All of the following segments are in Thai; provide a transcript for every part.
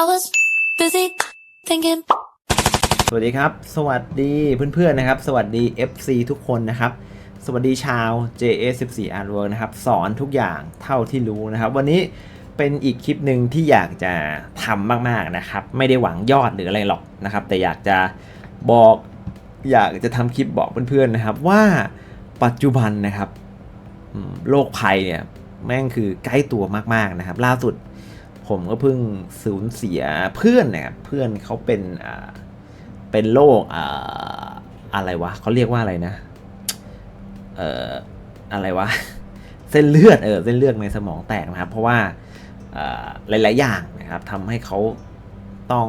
I was busy thinking. สวัสดีครับ สวัสดีเพื่อนๆนะครับ สวัสดี FC ทุกคนนะครับ สวัสดีชาว JS14 a r Work นะครับ สอนทุกอย่างเท่าที่รู้นะครับ วันนี้เป็นอีกคลิปหนึ่งที่อยากจะทำมากๆนะครับ ไม่ได้หวังยอดหรืออะไรหรอกนะครับ แต่อยากจะบอกอยากจะทำคลิปบอกเพื่อนๆนะครับ ว่าปัจจุบันนะครับโรคภัยเนี่ยแม่งคือใกล้ตัวมากๆนะครับ ล่าสุด ผมก็เพิ่งสูญเสียเพื่อนนะครับเพื่อนเขาเป็นอ่าเป็นโรคอ่าอะไรวะเขาเรียกว่าอะไรนะ เอ่ออะไรวะ เส้นเลือดเออเส้นเลือดในสมองแตกนะครับ เพราะว่าหลาย ๆ อย่างนะครับทำให้เขาต้อง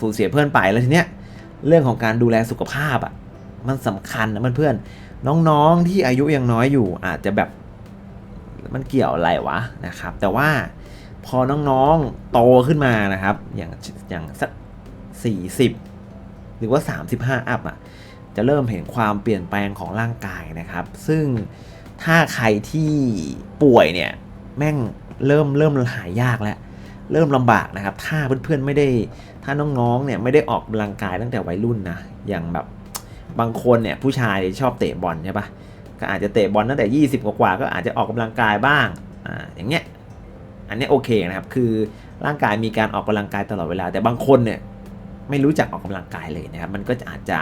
สูญเสียเพื่อนไปแล้วทีเนี้ยเรื่องของการดูแลสุขภาพอะมันสำคัญนะเพื่อนๆน้องๆที่อายุยังน้อยอยู่อาจจะแบบมันเกี่ยวอะไรวะนะครับ แต่ว่า พอน้องๆโตขึ้นมานะครับ อย่างอย่างสักสี่สิบหรือว่า 35 อัพอะจะเริ่มเห็นความเปลี่ยนแปลงของร่างกายนะครับ ซึ่งถ้าใครที่ป่วยเนี่ยแม่งเริ่มเริ่มหายยากแล้ว เริ่มลำบากนะครับ ถ้าเพื่อนๆไม่ได้ถ้าน้องๆเนี่ยไม่ได้ออกกำลังกายตั้งแต่วัยรุ่นนะอย่างแบบบางคนเนี่ยผู้ชายชอบเตะบอลใช่ปะก็อาจจะเตะบอลตั้งแต่ 20 กว่าก็อาจจะออกกำลังกายบ้างอ่าอย่างเงี้ย อันนี้โอเคนะครับ คือร่างกายมีการออกกำลังกายตลอดเวลา แต่บางคนเนี่ยไม่รู้จักออกกำลังกายเลยนะครับ มันก็อาจจะ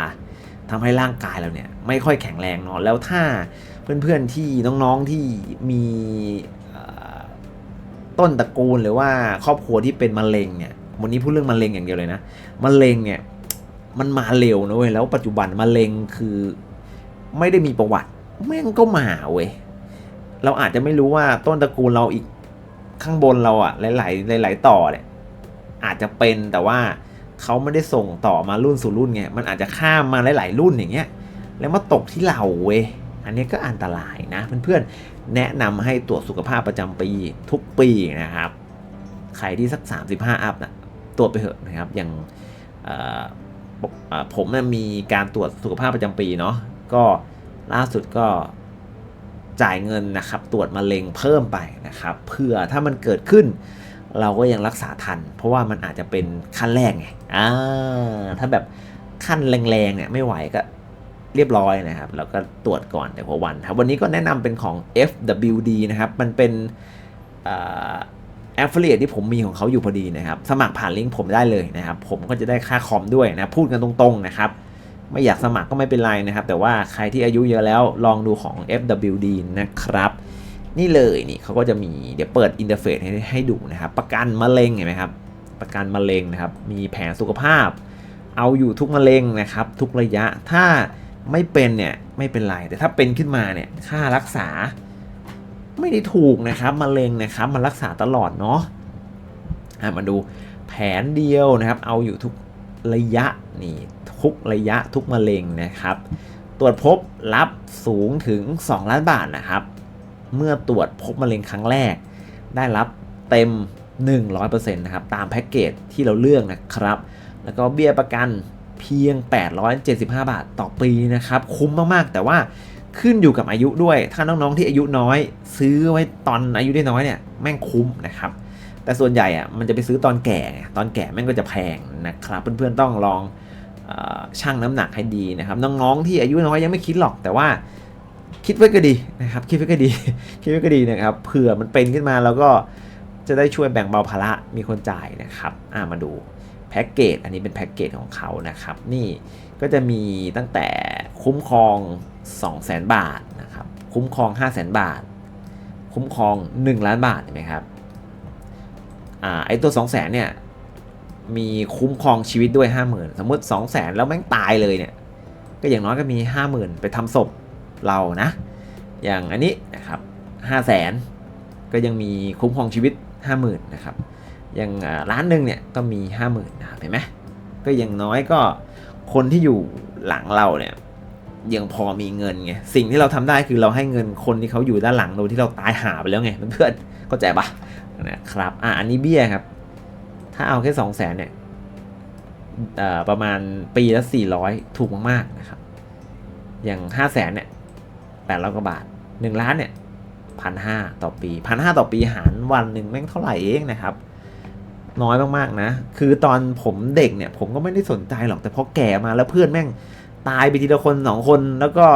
ทำให้ร่างกายเราเนี่ยไม่ค่อยแข็งแรงเนาะ แล้วถ้าเพื่อนๆที่น้องๆที่มีต้นตระกูลหรือว่าครอบครัวที่เป็นมะเร็งเนี่ย วันนี้พูดเรื่องมะเร็งอย่างเดียวเลยนะ มะเร็งเนี่ยมันมาเร็วนะเว้ย แล้วปัจจุบันมะเร็งคือไม่ได้มีประวัติ แม่งก็มาเว้ย เราอาจจะไม่รู้ว่าต้นตระกูลเราอีก ข้างบนเราอะหลาย ๆ หลาย ๆ ต่อเนี่ยอาจจะเป็นแต่ว่าเขาไม่ได้ส่งต่อมารุ่นสู่รุ่นไงมันอาจจะข้ามมาหลาย ๆ รุ่นอย่างเงี้ยแล้วมาตกที่เราเว้ยอันนี้ก็อันตรายนะเพื่อนๆแนะนำให้ตรวจสุขภาพประจำปีทุกปีนะครับ ใครที่สัก 35 อัพนะตรวจไปเถอะนะครับอย่างเอ่อปกเอ่อผมน่ะมีการตรวจสุขภาพประจำปีเนาะก็ล่าสุดก็ จ่ายเงินนะครับตรวจมะเร็งเพิ่มไปนะครับเพื่อถ้ามันเกิดขึ้น เราก็ยังรักษาทัน เพราะว่ามันอาจจะเป็นขั้นแรกไงอ่าถ้าแบบขั้นแรงๆเนี่ยไม่ไหวก็เรียบร้อยนะครับแล้วก็ตรวจก่อนแต่หัววันครับวันนี้ก็แนะนำเป็นของ FWD นะครับมันเป็นแอฟเฟลียที่ผมมีของเขาอยู่พอดีนะครับ สมัครผ่านลิงก์ผมได้เลยนะครับ ผมก็จะได้ค่าคอมด้วยนะ พูดกันตรงๆนะครับ ไม่อยากสมัครก็ไม่เป็นไรนะครับ แต่ว่าใครที่อายุเยอะแล้วลองดูของ FWD นะครับ นี่เลยนี่เขาก็จะมีเดี๋ยวเปิดอินเทอร์เฟซให้ให้ดูนะครับ ประกันมะเร็งเห็นไหมครับ ประกันมะเร็งนะครับ มีแผนสุขภาพ เอาอยู่ทุกมะเร็งนะครับ ทุกระยะถ้าไม่เป็นเนี่ยไม่เป็นไรแต่ถ้าเป็นขึ้นมาเนี่ยค่ารักษา ไม่ได้ถูกนะครับมะเร็งนะครับมันรักษาตลอดเนาะะมาดูแผนเดียวนะครับ เอาอยู่ทุกระยะนี่ ทุกระยะทุกมะเร็งนะครับ ตรวจพบรับสูงถึง 2 ล้านบาทนะครับ เมื่อตรวจพบมะเร็งครั้งแรก ได้รับเต็ม 100%นะครับตามแพ็กเกจที่เราเลือกนะครับ แล้วก็เบี้ยประกันเพียง 875 บาทต่อปีนะครับ คุ้มมากๆ แต่ว่าขึ้นอยู่กับอายุด้วย ถ้าน้องๆที่อายุน้อย ซื้อไว้ตอนอายุได้น้อยเนี่ยแม่งคุ้มนะครับ แต่ส่วนใหญ่อะมันจะไปซื้อตอนแก่ไงตอนแก่แม่งก็จะแพงนะครับ เพื่อนๆต้องลอง ชั่งน้ำหนักให้ดีนะครับน้องๆที่อายุน้อยยังไม่คิดหรอกแต่ว่าคิดไว้ก็ดีนะครับคิดไว้ก็ดีคิดไว้ก็ดีนะครับเผื่อมันเป็นขึ้นมาแล้วก็จะได้ช่วยแบ่งเบาภาระมีคนจ่ายนะครับอ่ามาดูแพ็กเกจอันนี้เป็นแพ็กเกจของเขานะครับนี่ก็จะมีตั้งแต่คุ้มครอง 200,000 บาทนะครับคุ้มครอง 500,000 บาท คุ้มครอง 1 ล้านบาทเห็นไหมครับอ่าไอตัว 200,000เนี่ย มีคุ้มครองชีวิตด้วย 50,000 สมมติ 200,000แล้วแม่งตายเลยเนี่ย ก็อย่างน้อยก็มี 50,000 ไปทำศพเรานะ อย่างอันนี้นะครับห้าแสนก็ยังมีคุ้มครองชีวิต 50,000 นะครับ อย่างอ่าล้านหนึ่งเนี่ยก็มี 50,000นะครับเห็นไหมก็อย่างน้อยก็คนที่อยู่หลังเราเนี่ยยังพอมีเงินไงสิ่งที่เราทำได้คือเราให้เงินคนที่เขาอยู่ด้านหลังโดยที่เราตายหาไปแล้วไงเพื่อนเข้าใจปะนะครับอะอันนี้เบี้ยครับ ถ้าเอาแค่สองแสนเนี่ยประมาณปีละ400ถูกมากๆนะครับ อย่าง5 0 0แสนเนี่ยแปดร้อยกว่าบาท1ล้านเนี่ยพันห้าต่อปีพันห้าต่อปีหารวันหนึ่งแม่งเท่าไหร่เองนะครับ น้อยมากๆนะ คือตอนผมเด็กเนี่ย ผมก็ไม่ได้สนใจหรอกแต่พอแก่มาแล้วเพื่อนแม่งตายไปทีละคนสองคนแล้วก็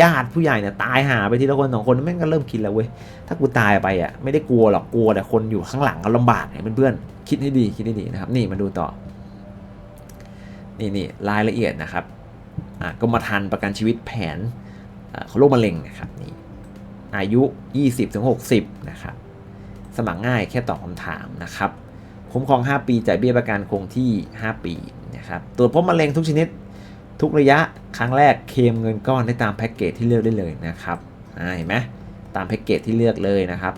ญาติผู้ใหญ่เนี่ยตายหาไปทีละคนสองคนแม่งก็เริ่มคิดแล้วเว้ยถ้ากูตายไปอะไม่ได้กลัวหรอกกลัวแต่คนอยู่ข้างหลังเขาลำบากเนี่ยเพื่อนๆคิดให้ดีคิดให้ดีนะครับ นี่มาดูต่อ นี่นี่รายละเอียดนะครับอะกรมธรรม์ประกันชีวิตแผนอ่าโรคมะเร็งนะครับนี่อายุ 20-60 นะครับ สมัครง่ายแค่ตอบคำถามนะครับคุ้มครอง 5 ปีจ่ายเบี้ยประกันคงที่ 5 ปีนะครับตรวจพบมะเร็งทุกชนิด ทุกระยะครั้งแรกเคลมเงินก้อนได้ตามแพ็กเกจที่เลือกได้เลยนะครับเห็นไหมตามแพ็กเกจที่เลือกเลยนะครับ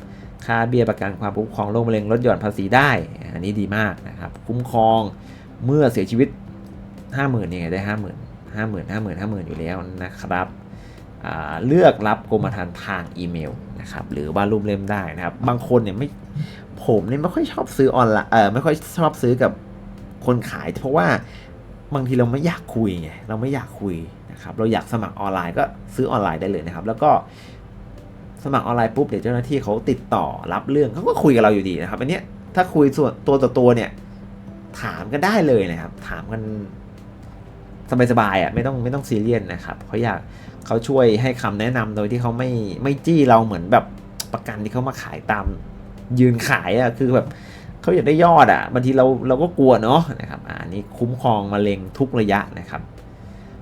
ค่าเบี้ยประกันความคุ้มครองโรคมะเร็งลดหย่อนภาษีได้ อันนี้ดีมากนะครับคุ้มครองเมื่อเสียชีวิต 50,000เนี่ยได้ 50,000 50,000 50,000 50,000 อยู่แล้วนะครับเลือกรับกรมธรรม์ทางอีเมลนะครับหรือว่ารูปเล่มได้นะครับ บางคนเนี่ยไม่ผมเนี่ยไม่ค่อยชอบซื้อออนไลน์เออไม่ค่อยชอบซื้อกับคนขาย เพราะว่า บางทีเราไม่อยากคุยไงเราไม่อยากคุยนะครับเราอยากสมัครออนไลน์ก็ซื้อออนไลน์ได้เลยนะครับ แล้วก็สมัครออนไลน์ปุ๊บเดี๋ยวเจ้าหน้าที่เขาติดต่อรับเรื่องเขาก็คุยกับเราอยู่ดีนะครับอันเนี้ยถ้าคุยส่วนตัวต่อตัวเนี่ยถามกันได้เลยนะครับ ถามกันสบายๆอะไม่ต้องไม่ต้องซีเรียสนะครับเขาอยากเขาช่วยให้คำแนะนำโดยที่เขาไม่ไม่จี้เราเหมือนแบบประกันที่เขามาขายตามยืนขายอะคือแบบ เขาอยากได้ยอดอะบางทีเราเราก็กลัวเนาะนะครับอ่านี่คุ้มครองมะเร็งทุกระยะนะครับ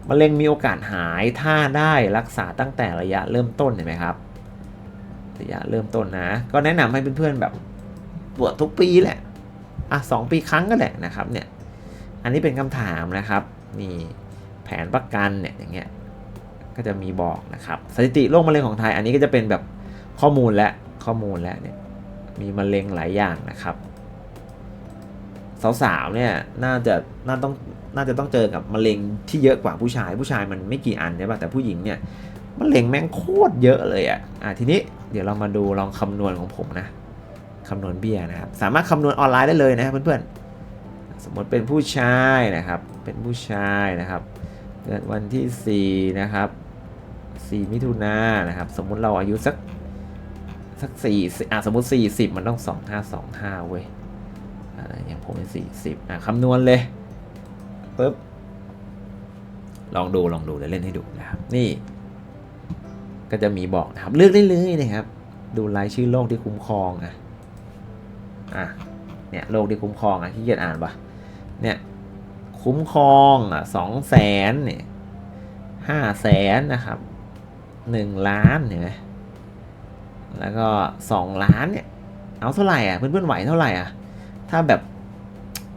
มะเร็งมีโอกาสหายถ้าได้รักษาตั้งแต่ระยะเริ่มต้นเห็นไหมครับ ระยะเริ่มต้นนะ ก็แนะนำให้เพื่อนๆแบบตรวจทุกปีแหละอะสองปีครั้งก็แหละนะครับเนี่ยอันนี้เป็นคำถามนะครับมีแผนประกันเนี่ยอย่างเงี้ยก็จะมีบอกนะครับสถิติโรคมะเร็งของไทย อันนี้ก็จะเป็นแบบข้อมูลและข้อมูลและเนี่ยมีมะเร็งหลายอย่างนะครับ สาวๆเนี่ยน่าจะน่าต้องน่าจะต้องเจอกับมะเร็งที่เยอะกว่าผู้ชาย ผู้ชายมันไม่กี่อันใช่ป่ะแต่ผู้หญิงเนี่ยมะเร็งแม่งโคตรเยอะเลยอะอะทีนี้เดี๋ยวเรามาดูลองคำนวณของผมนะคำนวณเบี้ยนะครับสามารถคำนวณออนไลน์ได้เลยนะครับเพื่อนๆสมมติเป็นผู้ชายนะครับเป็นผู้ชายนะครับเกิดวันที่ 4 นะครับ 4 มิถุนายนนะครับ สมมุติเราอายุสักสักสี่อะสมมติสี่สิบมันต้องสองห้าสองห้าเว้ย อะไรอย่างผมเป็นสี่สิบอะคำนวณเลยปึ๊บลองดูลองดูเดี๋ยวเล่นให้ดูนะครับนี่ก็จะมีบอกนะครับเลือกได้เลยนะครับ ดูรายชื่อโรคที่คุ้มครองอะอะเนี่ยโรคที่คุ้มครองอะขี้เกียจอ่านปะเนี่ยคุ้มครองอะสองแสนเนี่ยห้าแสนนะครับหนึ่งล้านเห็นไหมแล้วก็2ล้านเนี่ยเอาเท่าไหร่อะเพื่อนๆไหวเท่าไหร่อะ ถ้าแบบ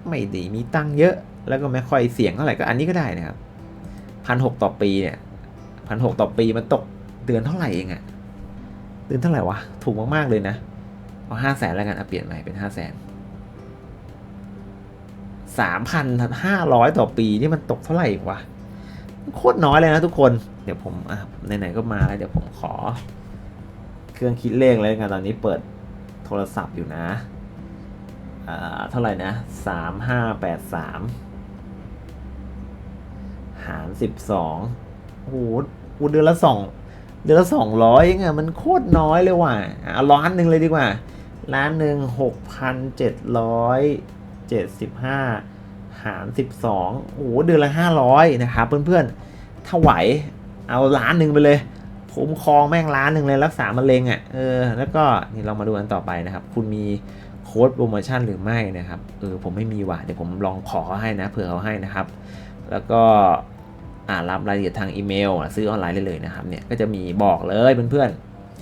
ไม่ดีมีตังเยอะแล้วก็ไม่ค่อยเสี่ยงเท่าไหร่ก็อันนี้ก็ได้นะครับพันหกต่อปีเนี่ยพันหกต่อปีมันตกเดือนเท่าไหร่เองอะเดือนเท่าไหร่วะถูกมากๆเลยนะเอาห้าแสนแล้วกันเอาเปลี่ยนใหม่เป็นห้าแสนสามพันห้าร้อยต่อปีนี่มันตกเท่าไหร่วะโคตรน้อยเลยนะทุกคน เดี๋ยวผมอะไหนๆก็มาแล้วเดี๋ยวผมขอ เครื่องคิดเลขเลยกันตอนนี้เปิดโทรศัพท์อยู่นะ เท่าไหร่นะสามห้าแปดสามหารสิบสองโอ้โหกูเดือนละสองเดือนละสองร้อยเองอะมันโคตรน้อยเลยว่ะเอาล้านหนึ่งเลยดีกว่าล้านหนึ่งหกพันเจ็ดร้อยเจ็ดสิบห้าหารสิบสองโอ้โหเดือนละห้าร้อยนะครับเพื่อนๆถ้าไหวเอาล้านหนึ่งไปเลยคุ้มครองแม่งล้านหนึ่งเลยรักษามะเร็งอะ่ะเออแล้วก็นี่เรามาดูกันต่อไปนะครับ คุณมี โค้ดโปรโมชั่นหรือไม่นะครับเออผมไม่มีว่ะเดี๋ยวผมลองขอเขาให้นะเผื่อเขาให้นะครับ แล้วก็อ่ารับรายละเอียดทางอีเมลซื้อออนไลน์ได้เลยนะครับเนี่ยก็จะมีบอกเลยเพื่อน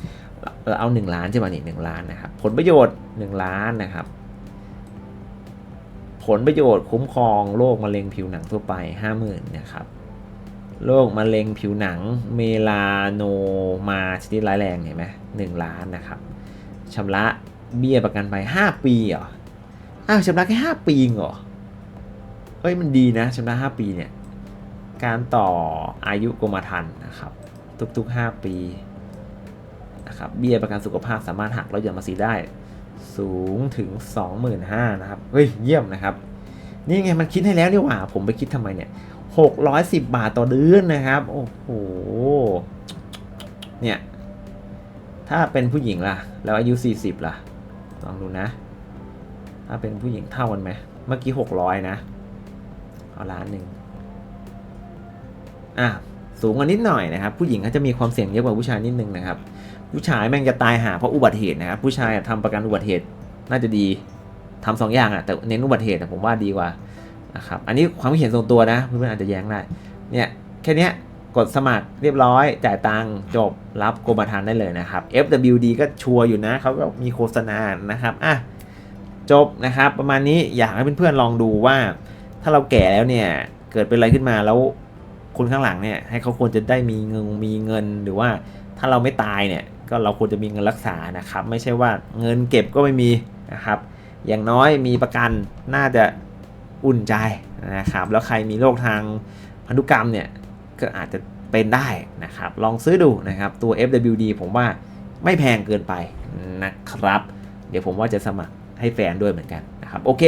ๆเราเอา 1 ล้านใช่ไหมนี่หนึ่งล้านนะครับผลประโยชน์ 1 ล้านนะครับ ผลประโยชน์คุ้มครองโรคมะเร็งผิวหนังทั่วไป 50,000นะครับโรคมะเร็งผิวหนังเมลาโนมาชนิดร้ายแรงเห็นไหมหนึ่งล้านนะครับชำระ เบี้ยประกันไปห้าปีเหรอ อ้าวชำระแค่ห้าปีเองหรอเฮ้ยมันดีนะชำระห้าปีเนี่ย การต่ออายุกรมธรรม์นะครับ ทุกๆ 5 ปีนะครับเบี้ยประกันสุขภาพสามารถหักลดหย่อนภาษีได้ สูงถึง 25,000นะครับ เฮ้ยเยี่ยมนะครับ นี่ไงมันคิดให้แล้วนี่หว่า ผมไปคิดทำไมเนี่ย610 บาทต่อเดือนนะครับ โอ้โห เนี่ย ถ้าเป็นผู้หญิงล่ะ แล้วอายุ 40 ล่ะ ลองดูนะ ถ้าเป็นผู้หญิงเท่ากันไหมเมื่อกี้หกร้อยนะ เอาล้านหนึ่งอะสูงกว่านิดหน่อยนะครับ ผู้หญิงเขาจะมีความเสี่ยงเยอะกว่าผู้ชายนิดนึงนะครับ ผู้ชายแม่งจะตายหาเพราะอุบัติเหตุนะครับ ผู้ชายอะทำประกันอุบัติเหตุน่าจะดีทำสองอย่างอะแต่เน้นอุบัติเหตุผมว่าดีกว่านะครับ อันนี้ความเห็นส่วนตัวนะเพื่อนๆอาจจะแย้งได้ เนี่ยแค่นี้ กดสมัครเรียบร้อย จ่ายตังค์จบรับกรมธรรม์ได้เลยนะครับ FWD ก็ชัวร์อยู่นะเขาก็มีโฆษณานะครับอะจบนะครับประมาณนี้อยากให้เพื่อนๆลองดูว่า ถ้าเราแก่แล้วเนี่ยเกิดเป็นอะไรขึ้นมาแล้วคนข้างหลังเนี่ยให้เขาควรจะได้มีเงินมีเงินหรือว่าถ้าเราไม่ตายเนี่ยก็เราควรจะมีเงินรักษานะครับ ไม่ใช่ว่าเงินเก็บก็ไม่มีนะครับ อย่างน้อยมีประกันน่าจะอุ่นใจนะครับ แล้วใครมีโรคทางพันธุกรรมเนี่ย ก็อาจจะเป็นได้นะครับ ลองซื้อดูนะครับตัว FWD ผมว่าไม่แพงเกินไปนะครับ เดี๋ยวผมว่าจะสมัครให้แฟนด้วยเหมือนกันนะครับ โอเค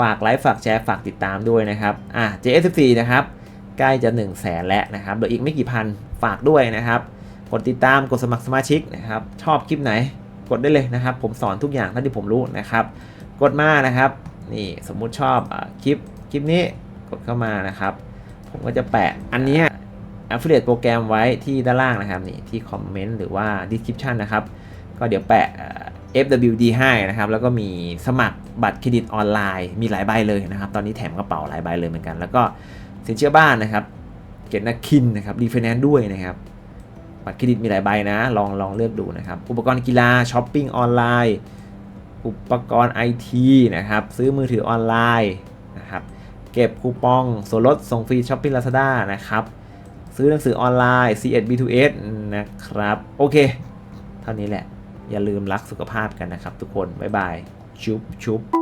ฝากไลค์ฝากแชร์ฝากติดตามด้วยนะครับอะ JS14 นะครับใกล้จะ 1 0 0 0 0แสนแล้วนะครับเดี๋ยวอีกไม่กี่พันฝากด้วยนะครับ กดติดตามกดสมัครสมาชิกนะครับ ชอบคลิปไหนกดได้เลยนะครับ ผมสอนทุกอย่างเท่าที่ผมรู้นะครับ กดมานะครับ นี่สมมุติชอบอคลิปคลิปนี้กดเข้ามานะครับ ผมก็จะแปะอันนี้ย affiliate โปรแกรมไว้ที่ด้านล่างนะครับนี่ที่คอมเมนต์หรือว่า description นะครับ ก็เดี๋ยวแปะ FWD ให้นะครับ แล้วก็มีสมัครบัตรเครดิตออนไลน์มีหลายใบเลยนะครับ ตอนนี้แถมกระเป๋าหลายใบเลยเหมือนกัน แล้วก็สินเชื่อบ้านนะครับเกียรตินักคินนะครับรีไฟแนนซ์ด้วยนะครับบัตรเครดิตมีหลายใบนะ ลองลองเลือกดูนะครับ อุปกรณ์กีฬาช้อปปิ้งออนไลน์ อุปกรณ์ไอทีนะครับ ซื้อมือถือออนไลน์นะครับ เก็บคูปองส่วนลดส่งฟรีช้อปปิ้งลาซาด้านะครับ ซื้อหนังสือออนไลน์ C1 B2S นะครับ โอเค เท่านี้แหละ อย่าลืมรักสุขภาพกันนะครับทุกคน บ๊ายบาย ชุบชุบ